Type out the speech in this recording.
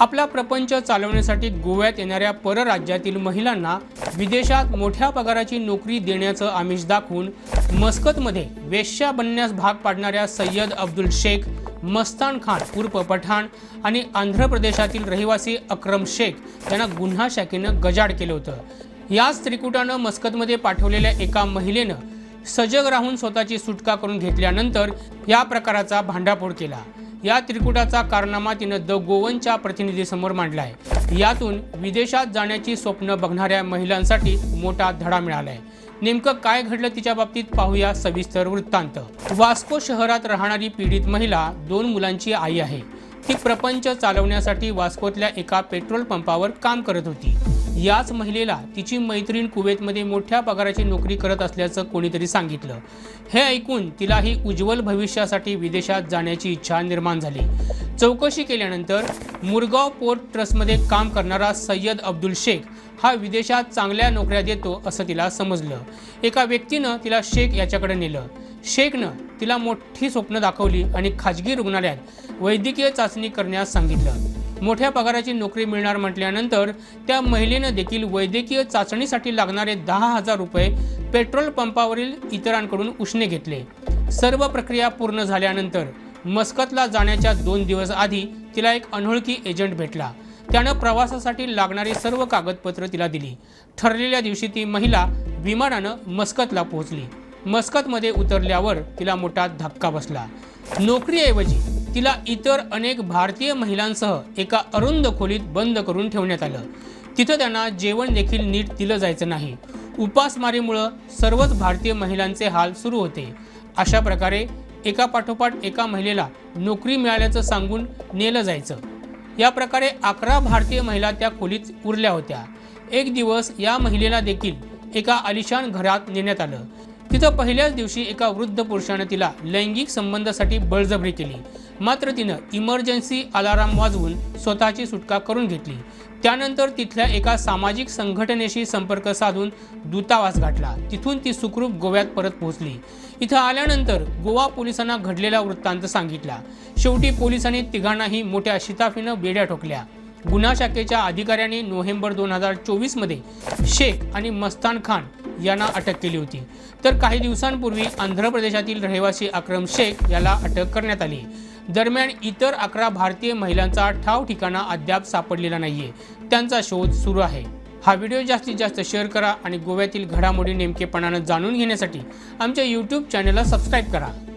आपला प्रपंच चालवण्यासाठी गोव्यात येणाऱ्या परराज्यातील महिलांना विदेशात मोठ्या पगाराची नोकरी देण्याचं आमिष दाखवून मस्कतमध्ये वेश्या बनण्यास भाग पाडणाऱ्या सय्यद अब्दुल शेख मस्तान खान उर्फ पठाण आणि आंध्र प्रदेशातील रहिवासी अक्रम शेख यांना गुन्हा शाखेनं गजाड केलं होतं. याच त्रिकुटानं मस्कतमध्ये पाठवलेल्या एका महिलेनं सजग राहून स्वतःची सुटका करून घेतल्यानंतर या प्रकाराचा भांडाफोड केला. या त्रिकुटाचा कारनामा तिनं द गोवनच्या प्रतिनिधीसमोर मांडला आहे. यातून विदेशात जाण्याची स्वप्न बघणाऱ्या महिलांसाठी मोठा धडा मिळाला आहे नेमकं काय घडलं तिच्या बाबतीत पाहूया सविस्तर वृत्तांत. वास्को शहरात राहणारी पीडित महिला दोन मुलांची आई आहे. ती प्रपंच चालवण्यासाठी वास्कोतल्या एका पेट्रोल पंपावर काम करत होती. याच महिलेला तिची मैत्रीण कुवेतमध्ये मोठ्या पगाराची नोकरी करत असल्याचं कोणीतरी सांगितलं. हे ऐकून तिलाही उज्ज्वल भविष्यासाठी विदेशात जाण्याची इच्छा निर्माण झाली. चौकशी केल्यानंतर मुरगाव पोर्ट ट्रस्टमध्ये काम करणारा सय्यद अब्दुल शेख हा विदेशात चांगल्या नोकऱ्या देतो असं तिला समजलं. एका व्यक्तीनं तिला शेख याच्याकडे नेलं. शेखनं तिला मोठी स्वप्न दाखवली आणि खाजगी रुग्णालयात वैद्यकीय चाचणी करण्यास सांगितलं. मोठ्या पगाराची नोकरी मिळणार म्हटल्यानंतर त्या महिलेनं देखील वैद्यकीय चाचणीसाठी लागणारे दहा हजार रुपये पेट्रोल पंपावरील इतरांकडून उसने घेतले. सर्व प्रक्रिया पूर्ण झाल्यानंतर मस्कतला जाण्याच्या दोन दिवस आधी तिला एक अनोळखी एजंट भेटला. त्यानं प्रवासासाठी लागणारी सर्व कागदपत्र तिला दिली. ठरलेल्या दिवशी ती महिला विमानानं मस्कतला पोहोचली. मस्कतमध्ये उतरल्यावर तिला मोठा धक्का बसला. नोकरीऐवजी तिला इतर अनेक भारतीय महिलांसह एका अरुंद खोलीत बंद करून ठेवण्यात आलं. तिथं त्यांना जेवण देखील नीट दिलं जायचं नाही. उपासमारीमुळं सर्वच भारतीय महिलांचे हाल सुरू होते. अशा प्रकारे एका पाठोपाठ एका महिलेला नोकरी मिळाल्याचं सांगून नेलं जायचं. या प्रकारे अकरा भारतीय महिला त्या खोलीत उरल्या होत्या. एक दिवस या महिलेला देखील एका आलिशान घरात नेण्यात आलं. तिथं पहिल्याच दिवशी एका वृद्ध पुरुषानं तिला लैंगिक संबंधासाठी बळजबरी केली. मात्र तिनं इमर्जन्सी अलाराम वाजवून स्वतःची सुटका करून घेतली. त्यानंतर तिथल्या एका सामाजिक संघटनेशी संपर्क साधून दूतावास गाठला. तिथून ती सुखरूप गोव्यात परत पोहोचली. इथं आल्यानंतर गोवा पोलिसांना घडलेला वृत्तांत सांगितला. शेवटी पोलिसांनी तिघांनाही मोठ्या शिताफीनं बेड्या ठोकल्या. गुन्हा शाखेच्या अधिकाऱ्यांनी नोव्हेंबर दोन हजार चोवीसमध्ये शेख आणि मस्तान खान यांना अटक केली होती. तर काही दिवसांपूर्वी आंध्र प्रदेशातील रहिवासी अक्रम शेख याला अटक करण्यात आली. दरम्यान इतर अकरा भारतीय महिलांचा ठाव ठिकाणा अद्याप सापडलेला नाहीये. त्यांचा शोध सुरू आहे. हा व्हिडिओ जास्तीत जास्त शेअर करा आणि गोव्यातील घडामोडी नेमकेपणानं जाणून घेण्यासाठी आमच्या यूट्यूब चॅनलला सबस्क्राईब करा.